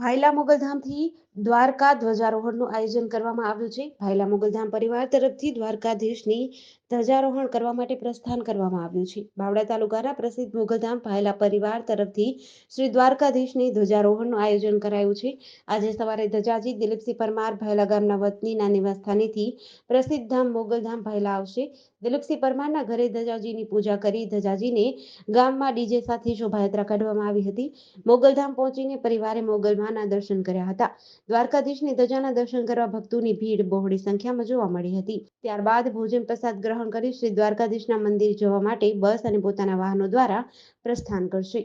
ભાયલા મોગલધામથી દ્વારકા ધ્વજારોહણનું આયોજન કરવામાં આવ્યું છે. ભાયલા મોગલધામ પરિવાર તરફથી દ્વારકાધીશની ધ્વજારોહણ કરવા માટે પ્રસ્થાન કરવામાં આવ્યું છે. બાવડા તાલુકાના પ્રસિદ્ધ મોગલધામ ભાયલા પરિવાર તરફથી શ્રી દ્વારકાધીશની ધ્વજારોહણનું આયોજન કરાયું છે. આજે સવારે ધજાજી દિલીપસિંહ પરમાર ભાયલા ગામના વતનીના નિવાસસ્થાનેથી પ્રસિદ્ધ ધામ મોગલધામ ભાયલા આવશે. દિલીપસિંહ પરમારના ઘરે ધજાજીની પૂજા કરી ધજાજીને ગામમાં ડીજે સાથે શોભાયાત્રા કાઢવામાં આવી હતી. મોગલધામ પહોંચીને પરિવારે મોગલમાના દર્શન કર્યા હતા. દ્વારકાધીશની ધજાના દર્શન કરવા ભક્તોની ભીડ બહોળી સંખ્યામાં જોવા મળી હતી. ત્યારબાદ ભોજન પ્રસાદ ગ્રહણ કરી શ્રી દ્વારકાધીશના મંદિર જવા માટે બસ અને પોતાના વાહનો દ્વારા પ્રસ્થાન કરશે.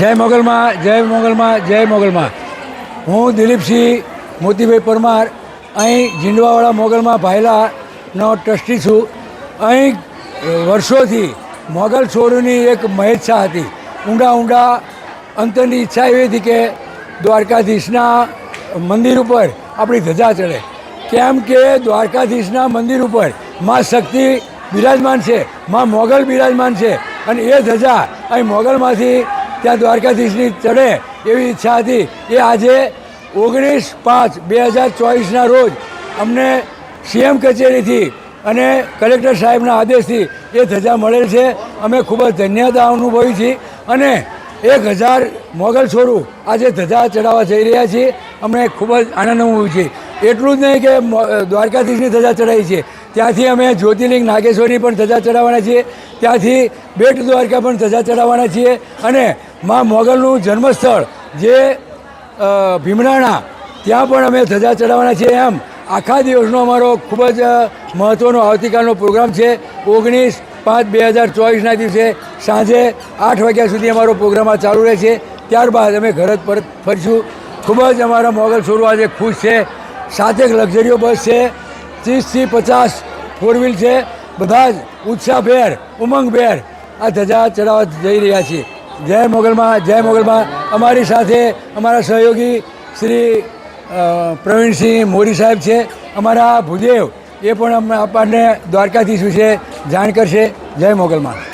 જય મોગલમાં જય મોગલમાં જય મોગલમાં. હું દિલીપસિંહ મોતીભાઈ પરમાર, અહીં જીંડવાવાળા મોગલમાં ભાયલાનો ટ્રસ્ટી છું. અહીં વર્ષોથી મોગલ છોડની એક મહેચ્છા હતી. ઊંડા ઊંડા અંતરની ઈચ્છા એવી હતી કે દ્વારકાધીશના મંદિર ઉપર આપણી ધજા ચડે. કેમ કે દ્વારકાધીશના મંદિર ઉપર મા શક્તિ બિરાજમાન છે, મા મોગલ બિરાજમાન છે અને એ ધજા અહીં મોગલમાંથી ત્યાં દ્વારકાધીશની ચડે એવી ઈચ્છા હતી. એ આજે ઓગણીસ પાંચ બે હજાર ચોવીસના રોજ અમને સીએમ કચેરીથી અને કલેક્ટર સાહેબના આદેશથી એ ધજા મળેલ છે. અમે ખૂબ જ ધન્યતા અનુભવી છીએ અને એક હજાર મોગલ છોરું આજે ધજા ચડાવવા જઈ રહ્યા છીએ અમને ખૂબ જ આનંદ અનુભવ છે. એટલું જ નહીં કે દ્વારકાધીશની ધજા ચડાવી છે. ત્યાંથી અમે જ્યોતિર્લિંગ નાગેશ્વરની પણ ધજા ચડાવવાના છીએ. ત્યાંથી બેટ દ્વારકા પણ ધજા ચડાવવાના છીએ. અને મા મોગલનું જન્મસ્થળ જે ભીમરાણા, ત્યાં પણ અમે ધજા ચડાવવાના છીએ. એમ આખા દિવસનો અમારો ખૂબ જ મહત્ત્વનો આવતીકાલનો પ્રોગ્રામ છે. ઓગણીસ પાંચ બે હજાર ચોવીસના દિવસે સાંજે આઠ વાગ્યા સુધી અમારો પ્રોગ્રામ આ ચાલુ રહેશે. ત્યારબાદ અમે ઘર પરત ફરીશું. ખૂબ જ અમારા મોગલ છોડવા આજે ખુશ છે. સાતેક લક્ઝરીઓ બસ છે. ત્રીસથી પચાસ ફોર વ્હીલ છે. બધા જ ઉત્સાહભેર ઉમંગભેર આ ધજા ચડાવવા જઈ રહ્યા છીએ. જય મોગલમાં જય મોગલમાં અમારી સાથે અમારા સહયોગી શ્રી પ્રવીણસિંહ મોરી સાહેબ છે. અમારા ભૂદેવ એ પણ અમે આપણને દ્વારકાધીશ વિશે જાણ કરશે. જય મોગલમાં.